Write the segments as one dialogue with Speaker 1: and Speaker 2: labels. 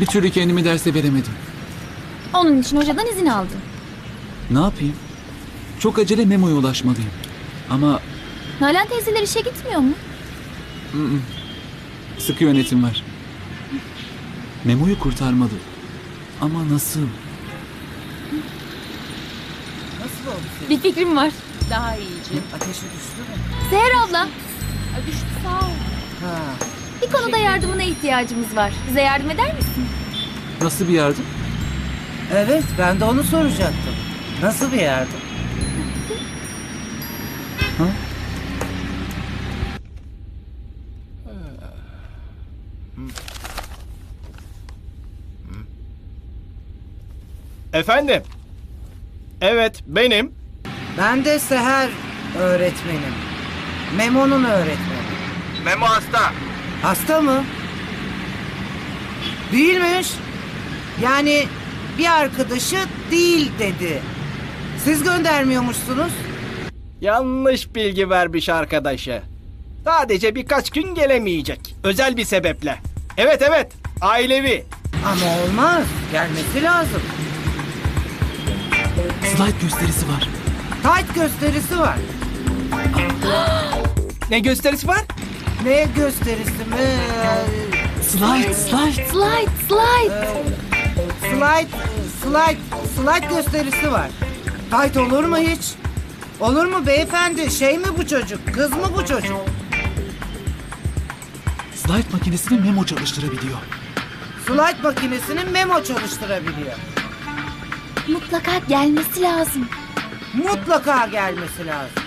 Speaker 1: Bir türlü kendimi derse veremedim.
Speaker 2: Onun için hocadan izin aldın.
Speaker 1: Ne yapayım? Çok acele Memo'ya ulaşmalıyım. Ama
Speaker 2: Nalan teyzeler işe gitmiyor mu?
Speaker 1: sıkı yönetim var. Memo'yu kurtarmalı. Ama nasıl?
Speaker 3: Nasıl oldu senin?
Speaker 2: Bir fikrim var.
Speaker 4: Daha iyice.
Speaker 3: Ateşi düştü mü?
Speaker 2: Seher abla,
Speaker 4: Düştü sağ ol.
Speaker 3: Ha.
Speaker 2: Bir konuda yardımına ihtiyacımız var. Bize yardım eder misin?
Speaker 1: Nasıl bir yardım?
Speaker 3: Evet ben de onu soracaktım. Nasıl bir yardım?
Speaker 5: Efendim? Evet, benim.
Speaker 3: Ben de Seher öğretmenim. Memo'nun öğretmeni.
Speaker 5: Memo hasta.
Speaker 3: Hasta mı? Değilmiş. Yani bir arkadaşı değil dedi. Siz göndermiyormuşsunuz.
Speaker 5: Yanlış bilgi vermiş arkadaşı. Sadece birkaç gün gelemeyecek. Özel bir sebeple. Evet evet, ailevi.
Speaker 3: Ama olmaz. Gelmesi lazım.
Speaker 1: Slide gösterisi var.
Speaker 3: Tight gösterisi var.
Speaker 5: Ne gösterisi var?
Speaker 3: Ne gösterisi mi?
Speaker 1: Slide, slide.
Speaker 2: Slide, slide.
Speaker 3: Slide, slide, slide gösterisi var. Tight olur mu hiç? Olur mu beyefendi? Şey mi bu çocuk? Kız mı bu çocuk?
Speaker 1: Slide makinesini Memo çalıştırabiliyor.
Speaker 3: Slide makinesinin memo çalıştırabiliyor.
Speaker 2: Mutlaka gelmesi lazım.
Speaker 3: Mutlaka gelmesi lazım.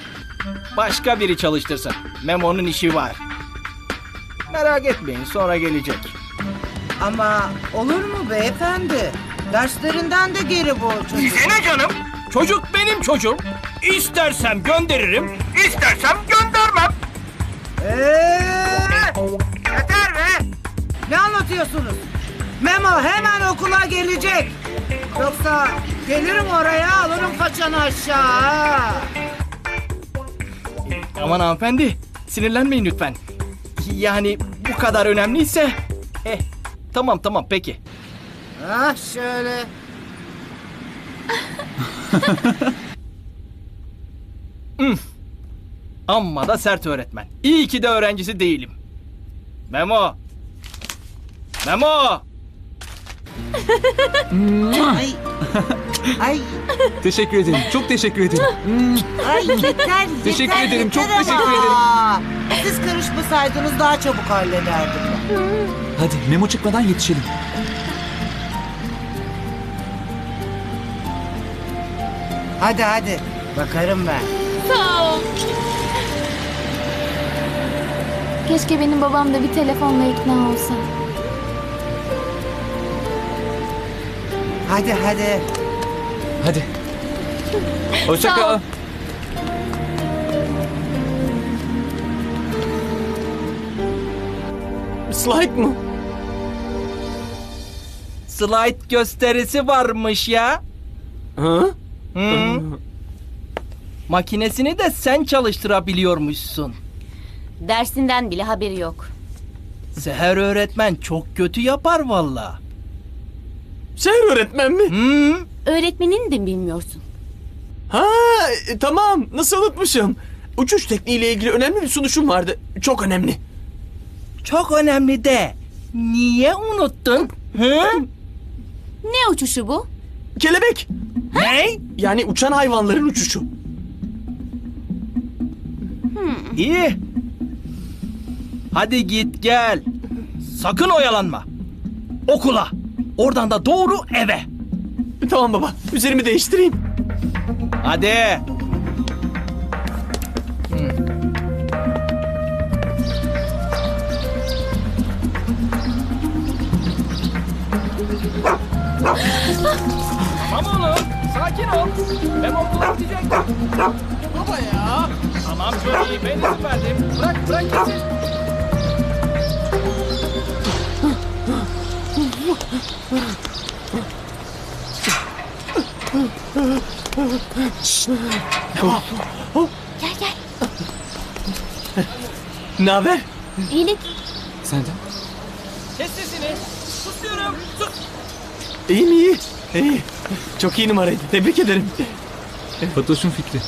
Speaker 5: Başka biri çalıştırsın. Memo'nun işi var. Merak etmeyin, sonra gelecek.
Speaker 3: Ama olur mu beyefendi? Derslerinden de geri bu çocuk.
Speaker 5: ne canım? Çocuk benim çocuğum. İstersem gönderirim, istersem göndermem.
Speaker 3: Eee! Yeter be! Ne anlatıyorsunuz? Memo hemen okula gelecek. Yoksa gelirim oraya alırım paçanı aşağı.
Speaker 5: Aman hanımefendi, sinirlenmeyin lütfen. Yani bu kadar önemliyse... Eh, tamam tamam peki.
Speaker 3: Ah şöyle.
Speaker 5: Amma da sert öğretmen. İyi ki de öğrencisi değilim. Memo! Memo!
Speaker 3: Ay. Ay.
Speaker 1: Teşekkür ederim. Çok teşekkür ederim.
Speaker 3: Ay yeter
Speaker 1: Teşekkür
Speaker 3: yeter,
Speaker 1: ederim, çok
Speaker 3: yeter
Speaker 1: teşekkür
Speaker 3: ama.
Speaker 1: ederim.
Speaker 3: Siz karışmasaydınız daha çabuk hallederdim.
Speaker 1: Hadi Memo çıkmadan yetişelim.
Speaker 3: Hadi hadi. Bakarım ben.
Speaker 2: Sağ ol. Keşke benim babam da bir telefonla ikna olsa.
Speaker 3: Hadi hadi.
Speaker 1: Hadi. Hoşça kal.
Speaker 6: Slide mı?
Speaker 5: Slide gösterisi varmış ya.
Speaker 6: Ha?
Speaker 5: Hı. Makinesini de sen çalıştırabiliyormuşsun.
Speaker 4: Dersinden bile haberi yok.
Speaker 5: Seher öğretmen çok kötü yapar valla.
Speaker 6: Şehir öğretmen mi?
Speaker 5: Hı.
Speaker 4: Öğretmenini de bilmiyorsun.
Speaker 6: Ha e, tamam nasıl unutmuşum. Uçuş tekniğiyle ilgili önemli bir sunuşum vardı. Çok önemli.
Speaker 5: Çok önemli de. Niye unuttun? Hı?
Speaker 4: Ne uçuşu bu?
Speaker 6: Kelebek.
Speaker 5: ne?
Speaker 6: Yani uçan hayvanların uçuşu.
Speaker 5: İyi. Hadi git gel. Sakın oyalanma. Okula. Oradan da doğru eve.
Speaker 6: Tamam baba üzerimi değiştireyim.
Speaker 5: Hadi. Tamam oğlum. Sakin ol. Ben okula gidecek.
Speaker 6: Baba ya.
Speaker 5: Tamam Johnny ben izin verdim. Bırak bırak gitsin.
Speaker 2: Gel gel.
Speaker 6: Ne haber?
Speaker 2: İyilik.
Speaker 1: Senden.
Speaker 5: Kes sesini. Sus diyorum. Sus.
Speaker 6: İyiyim iyi. İyi. Çok iyi numaraydı. Tebrik ederim.
Speaker 1: Fatoş'un fikri.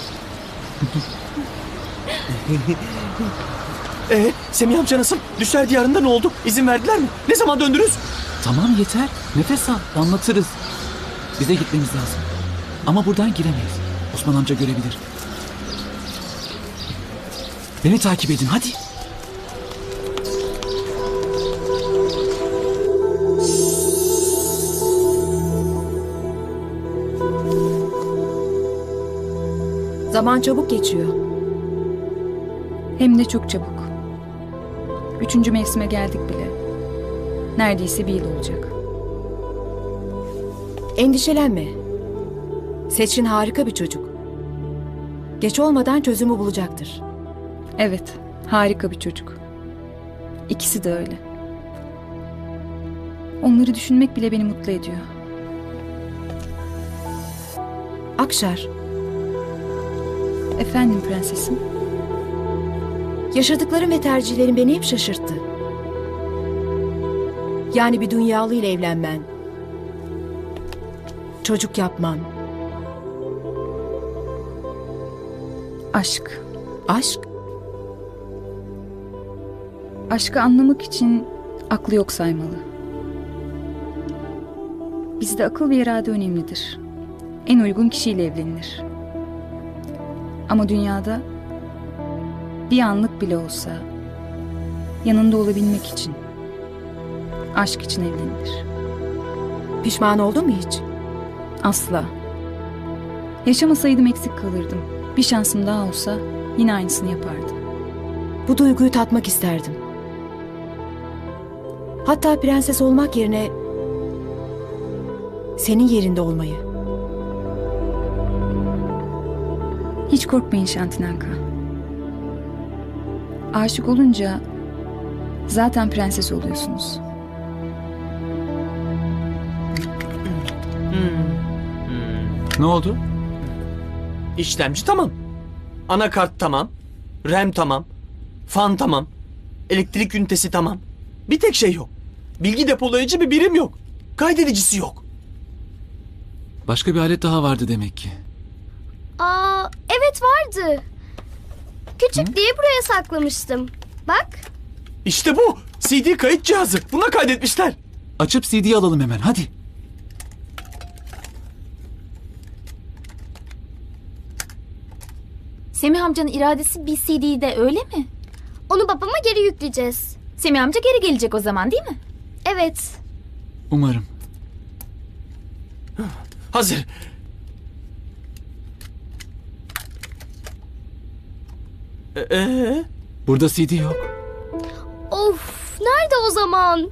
Speaker 6: Ee, Semih amca nasıl? Düşler diyarında ne oldu? İzin verdiler mi? Ne zaman döndünüz?
Speaker 1: Tamam yeter. Nefes al. Anlatırız. Bize gitmemiz lazım. Ama buradan giremeyiz. Osman amca görebilir. Beni takip edin hadi.
Speaker 7: Zaman çabuk geçiyor.
Speaker 8: Hem de çok çabuk. Üçüncü mevsime geldik bile. Neredeyse bir yıl olacak.
Speaker 7: Endişelenme. Seçin harika bir çocuk. Geç olmadan çözümü bulacaktır.
Speaker 8: Evet, harika bir çocuk. İkisi de öyle. Onları düşünmek bile beni mutlu ediyor.
Speaker 7: Akşar,
Speaker 8: Efendim prensesim.
Speaker 7: yaşadıkların ve tercihlerin beni hep şaşırttı. Yani bir dünyalı ile evlenmen. Çocuk yapman.
Speaker 8: Aşk.
Speaker 7: Aşk.
Speaker 8: Aşkı anlamak için aklı yok saymalı. Bizde akıl ve irade önemlidir. En uygun kişiyle evlenilir. Ama dünyada bir anlık bile olsa yanında olabilmek için aşk için evlenilir.
Speaker 7: Pişman oldun mu hiç?
Speaker 8: Asla. Yaşamasaydım eksik kalırdım. Bir şansım daha olsa yine aynısını yapardım.
Speaker 7: Bu duyguyu tatmak isterdim. Hatta prenses olmak yerine senin yerinde olmayı.
Speaker 8: Hiç korkmayın Şantinanka. Aşık olunca zaten prenses oluyorsunuz.
Speaker 1: Ne oldu?
Speaker 6: İşlemci tamam. Anakart tamam. RAM tamam. Fan tamam. Elektrik ünitesi tamam. Bir tek şey yok. Bilgi depolayıcı bir birim yok. Kaydedicisi yok.
Speaker 1: Başka bir alet daha vardı demek ki.
Speaker 2: Aa, evet vardı. Küçük diye buraya saklamıştım. Bak.
Speaker 6: İşte bu. CD kayıt cihazı. Buna kaydetmişler.
Speaker 1: Açıp CD'yi alalım hemen hadi.
Speaker 2: Semih amcanın iradesi bir CD'de öyle mi? Onu babama geri yükleyeceğiz. Semih amca geri gelecek o zaman değil mi? Evet.
Speaker 1: Umarım.
Speaker 6: Hazır. Ee,
Speaker 1: Burada CD yok.
Speaker 2: Of, nerede o zaman?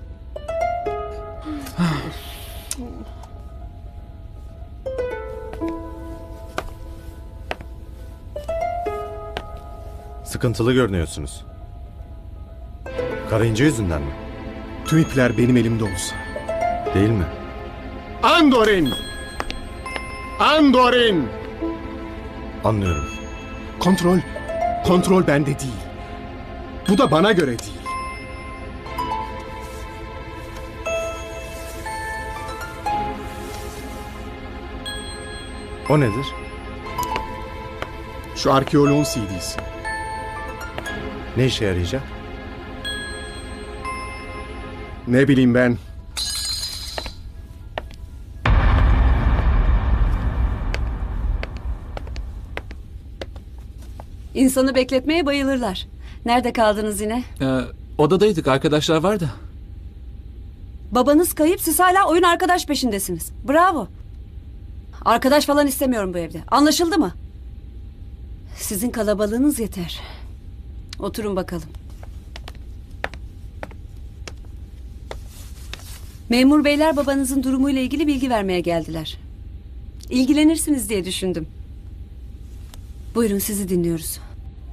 Speaker 9: Sıkıntılı görünüyorsunuz. Karınca yüzünden mi?
Speaker 10: Tüm ipler benim elimde olsa.
Speaker 9: Değil mi?
Speaker 10: Andorin! Andorin!
Speaker 9: Anlıyorum.
Speaker 10: Kontrol, kontrol bende değil. Bu da bana göre değil.
Speaker 9: O nedir?
Speaker 10: Şu arkeoloğun CD'si.
Speaker 9: Ne işe yarayacak?
Speaker 10: Ne bileyim ben.
Speaker 11: İnsanı bekletmeye bayılırlar. Nerede kaldınız yine?
Speaker 1: Ee, odadaydık arkadaşlar var da.
Speaker 11: Babanız kayıp siz hala oyun arkadaş peşindesiniz. Bravo. Arkadaş falan istemiyorum bu evde. Anlaşıldı mı? Sizin kalabalığınız yeter. Oturun bakalım. Memur beyler babanızın durumuyla ilgili bilgi vermeye geldiler. İlgilenirsiniz diye düşündüm. Buyurun sizi dinliyoruz.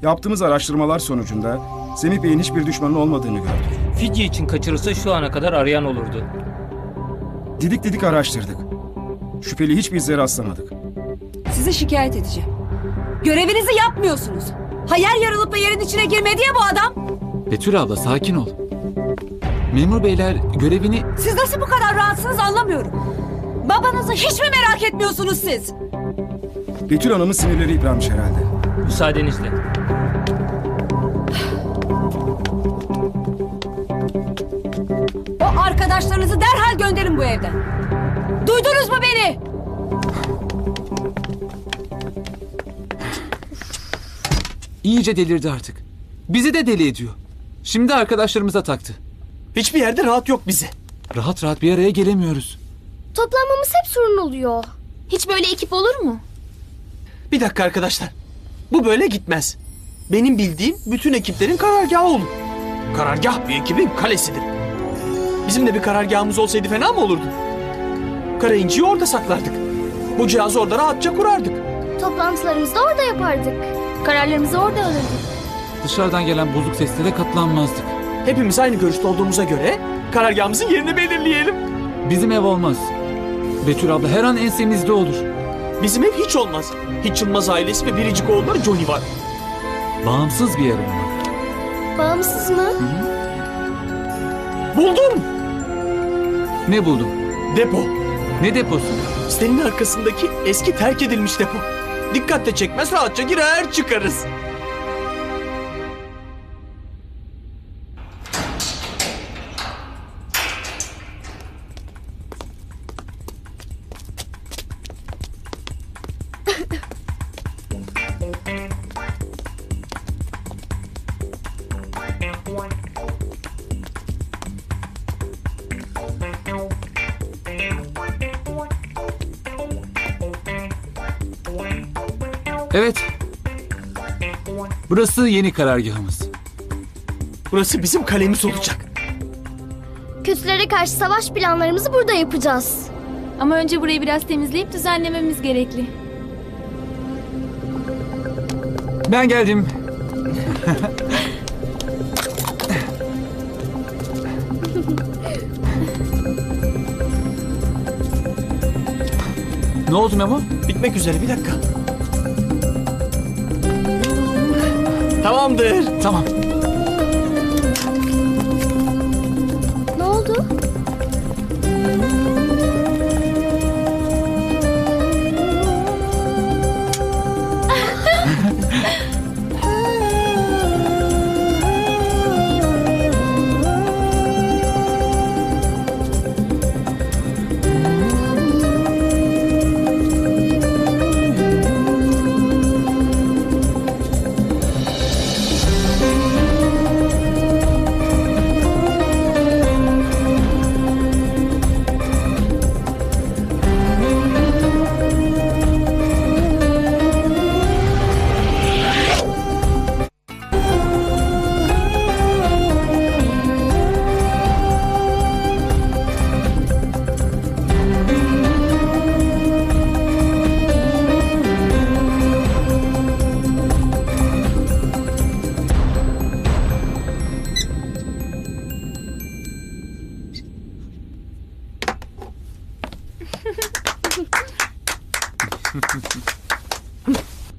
Speaker 10: Yaptığımız araştırmalar sonucunda Semih Bey'in hiçbir düşmanı olmadığını gördük.
Speaker 12: Fidye için kaçırılsa şu ana kadar arayan olurdu.
Speaker 10: Didik didik araştırdık. Şüpheli hiçbir izlere rastlamadık.
Speaker 11: Sizi şikayet edeceğim. Görevinizi yapmıyorsunuz. Ha yer yarılıp da yerin içine girmedi ya bu adam.
Speaker 1: Betül abla sakin ol. Memur beyler görevini
Speaker 11: Siz nasıl bu kadar rahatsınız anlamıyorum. Babanızı hiç mi merak etmiyorsunuz siz?
Speaker 10: Betül Hanım'ın sinirleri yıpranmış herhalde.
Speaker 12: Müsaadenizle.
Speaker 11: O arkadaşlarınızı derhal gönderin bu evden. Duydunuz mu beni?
Speaker 1: İyice delirdi artık. Bizi de deli ediyor. Şimdi arkadaşlarımıza taktı.
Speaker 6: Hiçbir yerde rahat yok bize.
Speaker 1: Rahat rahat bir araya gelemiyoruz.
Speaker 2: Toplanmamız hep sorun oluyor. Hiç böyle ekip olur mu?
Speaker 6: Bir dakika arkadaşlar. Bu böyle gitmez. Benim bildiğim bütün ekiplerin karargahı olur. Karargah bir ekibin kalesidir. Bizim de bir karargahımız olsaydı fena mı olurdu? Kara inciyi orada saklardık. Bu cihazı orada rahatça kurardık.
Speaker 2: Toplantılarımızı da orada yapardık. Kararlarımızı orada alırdık.
Speaker 1: Dışarıdan gelen bozuk seslere katlanmazdık.
Speaker 6: Hepimiz aynı görüşte olduğumuza göre karargahımızın yerini belirleyelim.
Speaker 1: Bizim ev olmaz. Betül abla her an ensemizde olur.
Speaker 6: Bizim ev hiç olmaz. Hiç Yılmaz ailesi ve biricik oğulları Johnny var.
Speaker 1: Bağımsız bir yer olmalı.
Speaker 2: Bağımsız mı?
Speaker 6: Buldum.
Speaker 1: Ne buldun?
Speaker 6: Depo.
Speaker 1: Ne deposu?
Speaker 6: Sitenin arkasındaki eski terk edilmiş depo. Dikkat de çekmez rahatça girer çıkarız.
Speaker 1: Evet. Burası yeni karargahımız.
Speaker 6: Burası bizim kalemiz olacak.
Speaker 2: Kötülere karşı savaş planlarımızı burada yapacağız.
Speaker 8: Ama önce burayı biraz temizleyip düzenlememiz gerekli.
Speaker 1: Ben geldim. ne oldu Memo?
Speaker 6: Bitmek üzere bir dakika. Tamamdır.
Speaker 1: Tamam.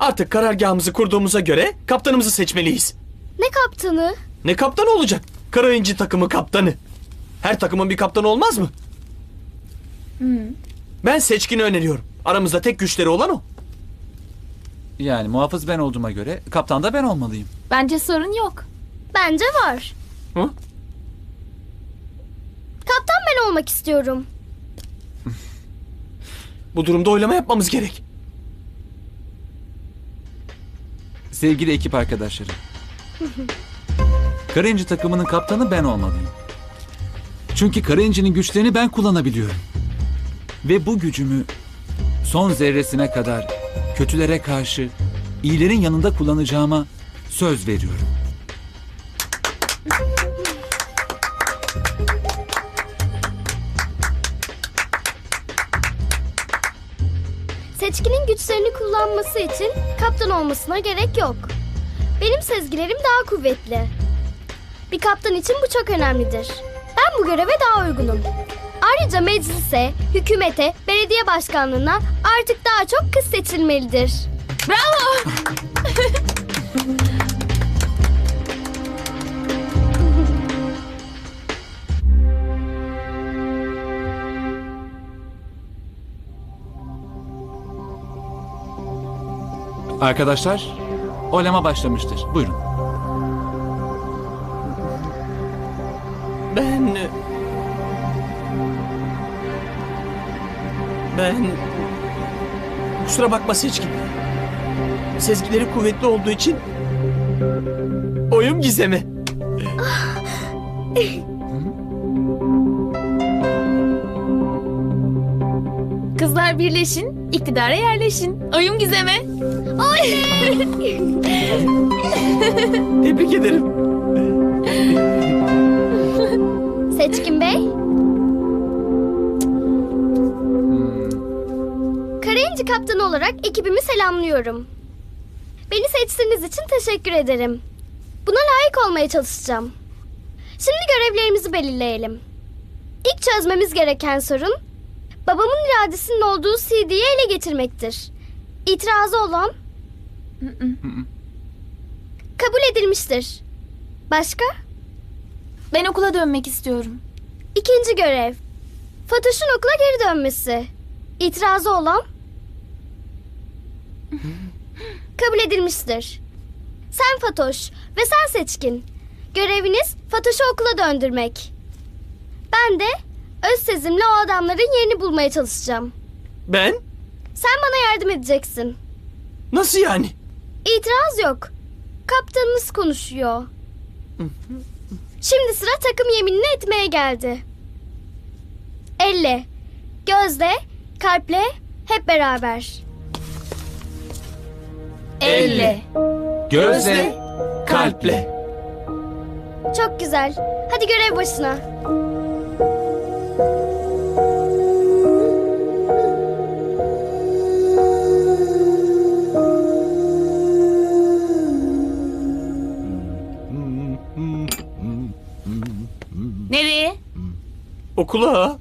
Speaker 6: Artık karargahımızı kurduğumuza göre kaptanımızı seçmeliyiz.
Speaker 2: Ne kaptanı?
Speaker 6: Ne kaptanı olacak? Kara İnci takımı kaptanı. Her takımın bir kaptanı olmaz mı? Ben seçkini öneriyorum. Aramızda tek güçleri olan o.
Speaker 1: Yani muhafız ben olduğuma göre kaptan da ben olmalıyım.
Speaker 8: Bence sorun yok.
Speaker 2: Bence var.
Speaker 6: Hı?
Speaker 2: Kaptan ben olmak istiyorum.
Speaker 6: Bu durumda oylama yapmamız gerek.
Speaker 1: Sevgili ekip arkadaşları. Karayıncı takımının kaptanı ben olmalıyım. Çünkü Karayıncı'nın güçlerini ben kullanabiliyorum. Ve bu gücümü son zerresine kadar kötülere karşı iyilerin yanında kullanacağıma söz veriyorum.
Speaker 2: Kullanması için kaptan olmasına gerek yok. Benim sezgilerim daha kuvvetli. Bir kaptan için bu çok önemlidir. Ben bu göreve daha uygunum. Ayrıca meclise, hükümete, belediye başkanlığına artık daha çok kız seçilmelidir.
Speaker 8: Bravo!
Speaker 1: Arkadaşlar, oylama başlamıştır. Buyurun.
Speaker 6: Ben... Ben... Kusura bakma Seçkin. Sezgileri kuvvetli olduğu için... Oyum gizemi.
Speaker 4: Kızlar birleşin, iktidara yerleşin. Oyun gizeme.
Speaker 6: Tebrik ederim.
Speaker 2: Seçkin Bey. Karayinci kaptanı olarak ekibimi selamlıyorum. Beni seçtiğiniz için teşekkür ederim. Buna layık olmaya çalışacağım. Şimdi görevlerimizi belirleyelim. İlk çözmemiz gereken sorun babamın iradesinin olduğu CD'yi ele geçirmektir. İtirazı olan kabul edilmiştir. Başka?
Speaker 4: Ben okula dönmek istiyorum.
Speaker 2: İkinci görev. Fatoş'un okula geri dönmesi. İtirazı olan? Kabul edilmiştir. Sen Fatoş ve sen Seçkin. Göreviniz Fatoş'u okula döndürmek. Ben de öz sezimle o adamların yerini bulmaya çalışacağım.
Speaker 6: Ben?
Speaker 2: Sen bana yardım edeceksin.
Speaker 6: Nasıl yani?
Speaker 2: İtiraz yok. Kaptanınız konuşuyor. Şimdi sıra takım yeminini etmeye geldi. Elle, gözle, kalple hep beraber.
Speaker 4: Elle.
Speaker 1: Gözle, kalple.
Speaker 2: Çok güzel. Hadi görev başına.
Speaker 6: Okula.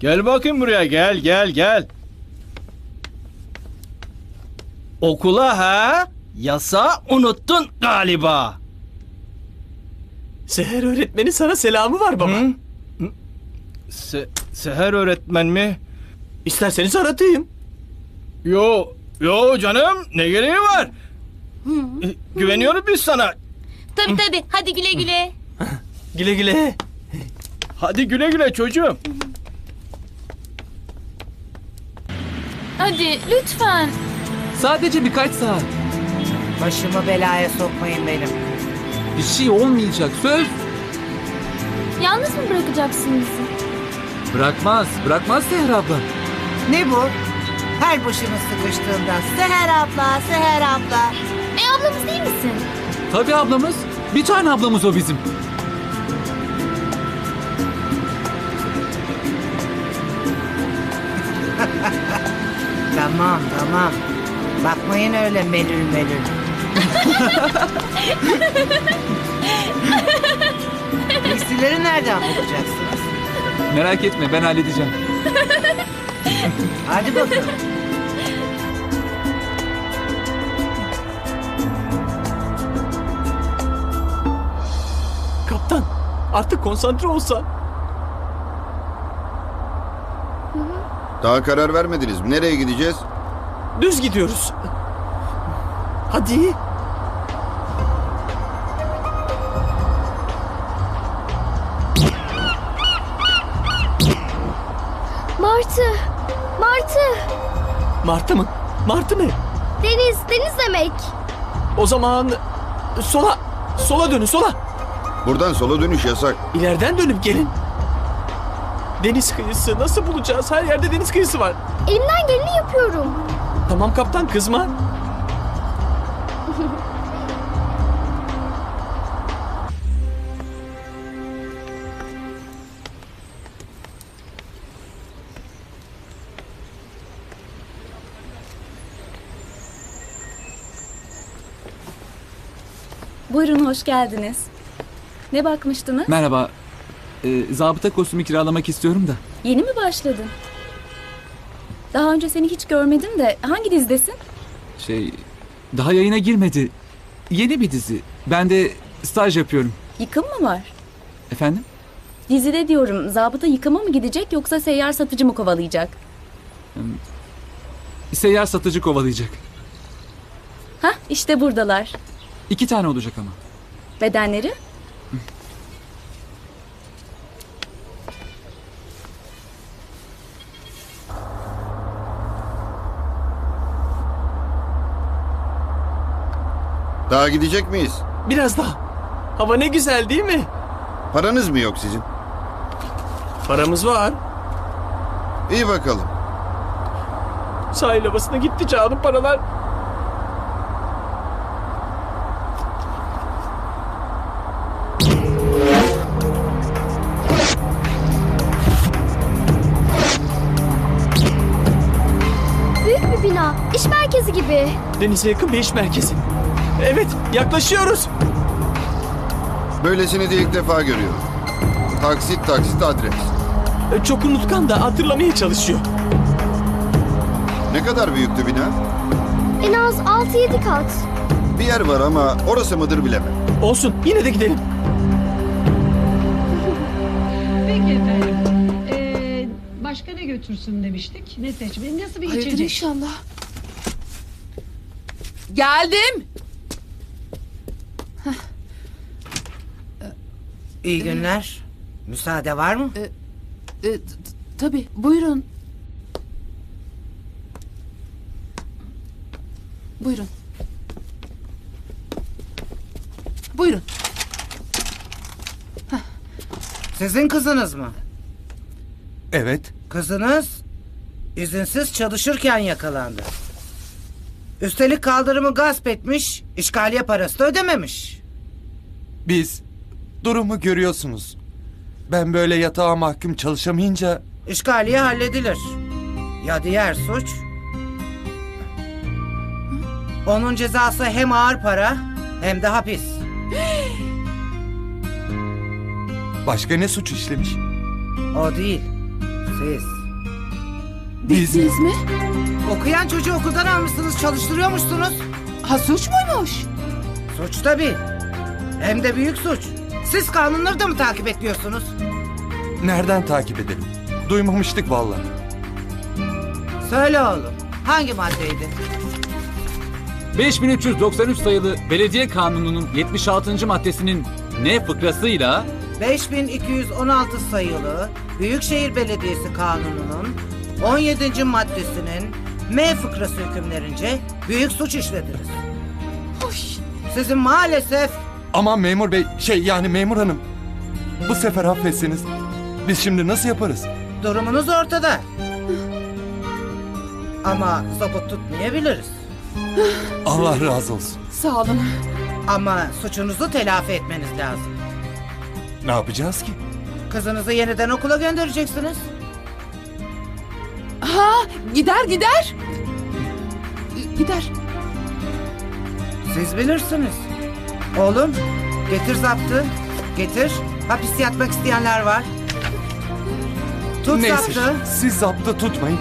Speaker 5: Gel bakayım buraya gel gel gel. Okula ha? Yasa unuttun galiba.
Speaker 6: Seher öğretmeni sana selamı var baba.
Speaker 5: Hı? Se- Seher öğretmen mi?
Speaker 6: İsterseniz aratayım.
Speaker 5: Yo, yo canım ne gereği var? E, Güveniyoruz biz sana.
Speaker 4: Tabii tabii. Hadi güle güle.
Speaker 6: Güle güle.
Speaker 5: Hadi güle güle çocuğum.
Speaker 4: Hadi lütfen.
Speaker 1: Sadece birkaç saat.
Speaker 3: Başımı belaya sokmayın benim.
Speaker 1: Bir şey olmayacak. Söz.
Speaker 4: Yalnız mı bırakacaksın bizi?
Speaker 1: Bırakmaz. Bırakmaz Seher abla.
Speaker 3: Ne bu? Her başımız sıkıştığında Seher abla, Seher abla.
Speaker 4: E ablamız değil misin?
Speaker 1: Tabii ablamız. Bir tane ablamız o bizim.
Speaker 3: Tamam tamam. Bakmayın öyle melül melül. Giysileri nereden bulacaksınız?
Speaker 1: Merak etme ben halledeceğim.
Speaker 3: Hadi bakalım.
Speaker 6: Kaptan artık konsantre olsan.
Speaker 13: Daha karar vermediniz mi? Nereye gideceğiz?
Speaker 6: Düz gidiyoruz. Hadi.
Speaker 2: Martı. Martı.
Speaker 6: Martı mı? Martı mı?
Speaker 2: Deniz. Deniz demek.
Speaker 6: O zaman sola. Sola dönün sola.
Speaker 13: Buradan sola dönüş yasak.
Speaker 6: İleriden dönüp gelin. Deniz kıyısı nasıl bulacağız? Her yerde deniz kıyısı var.
Speaker 2: Elimden geleni yapıyorum.
Speaker 6: Tamam kaptan kızma.
Speaker 8: Buyurun hoş geldiniz. Ne bakmıştınız?
Speaker 1: Merhaba. Ee, zabıta kostümü kiralamak istiyorum da.
Speaker 8: Yeni mi başladın? Daha önce seni hiç görmedim de hangi dizdesin?
Speaker 1: Şey, daha yayına girmedi. Yeni bir dizi. Ben de staj yapıyorum.
Speaker 8: Yıkım mı var?
Speaker 1: Efendim?
Speaker 8: Dizide diyorum zabıta yıkıma mı gidecek yoksa seyyar satıcı mı kovalayacak?
Speaker 1: Seyyar satıcı kovalayacak.
Speaker 8: Hah işte buradalar.
Speaker 1: İki tane olacak ama.
Speaker 8: Bedenleri?
Speaker 13: Daha gidecek miyiz?
Speaker 6: Biraz daha. Hava ne güzel değil mi?
Speaker 13: Paranız mı yok sizin?
Speaker 6: Paramız var.
Speaker 13: İyi bakalım.
Speaker 6: Sahil havasına gitti canım paralar.
Speaker 2: Büyük bir bina. İş merkezi gibi.
Speaker 6: Denize yakın bir iş merkezi. Evet yaklaşıyoruz.
Speaker 13: Böylesini de ilk defa görüyorum. Taksit taksit adres.
Speaker 6: E, Çok unutkan da hatırlamaya çalışıyor.
Speaker 13: Ne kadar büyüktü bina?
Speaker 2: En az 6-7 kat.
Speaker 13: Bir yer var ama orası mıdır bilemem.
Speaker 6: Olsun yine de gidelim.
Speaker 14: Peki efendim. Ee, başka ne götürsün demiştik? Ne seçmeli? Nasıl bir içecek?
Speaker 7: inşallah. Geldim.
Speaker 3: İyi günler. Müsaade var mı?
Speaker 7: tabii buyurun. Buyurun. Buyurun.
Speaker 3: Sizin kızınız mı?
Speaker 9: Evet.
Speaker 3: Kızınız izinsiz çalışırken yakalandı. Üstelik kaldırımı gasp etmiş, işgaliye parası da ödememiş.
Speaker 15: Biz durumu görüyorsunuz. Ben böyle yatağa mahkum çalışamayınca
Speaker 3: İşgaliye halledilir. Ya diğer suç? Onun cezası hem ağır para hem de hapis.
Speaker 15: başka ne suç işlemiş?
Speaker 3: O değil, siz.
Speaker 15: Biz
Speaker 7: mi?
Speaker 3: Okuyan çocuğu okuldan almışsınız, çalıştırıyormuşsunuz.
Speaker 7: Ha suç muymuş?
Speaker 3: Suç tabii. Hem de büyük suç. Siz kanunları da mı takip ediyorsunuz?
Speaker 15: nereden takip edelim? Duymamıştık vallahi.
Speaker 3: Söyle oğlum, hangi maddeydi?
Speaker 1: 5393 sayılı Belediye Kanunu'nun 76. maddesinin ne fıkrasıyla
Speaker 3: 5216 sayılı Büyükşehir Belediyesi Kanunu'nun 17. maddesinin M fıkrası hükümlerince büyük suç işlediniz. Sizin maalesef
Speaker 15: Aman memur bey, şey yani memur hanım. Bu sefer affetseniz. Biz şimdi nasıl yaparız?
Speaker 3: durumunuz ortada. Ama zabıt tutmayabiliriz.
Speaker 15: Allah razı olsun.
Speaker 7: Sağ olun.
Speaker 3: Ama suçunuzu telafi etmeniz lazım.
Speaker 15: Ne yapacağız ki?
Speaker 3: Kızınızı yeniden okula göndereceksiniz.
Speaker 7: Ha gider gider. Gider.
Speaker 3: Siz bilirsiniz. Oğlum getir zaptı. Getir. Hapis yatmak isteyenler var. Tut
Speaker 15: Neyse,
Speaker 3: zaptı.
Speaker 15: siz zaptı tutmayın.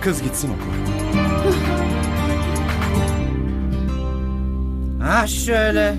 Speaker 15: Kız gitsin okula.
Speaker 3: Ha şöyle.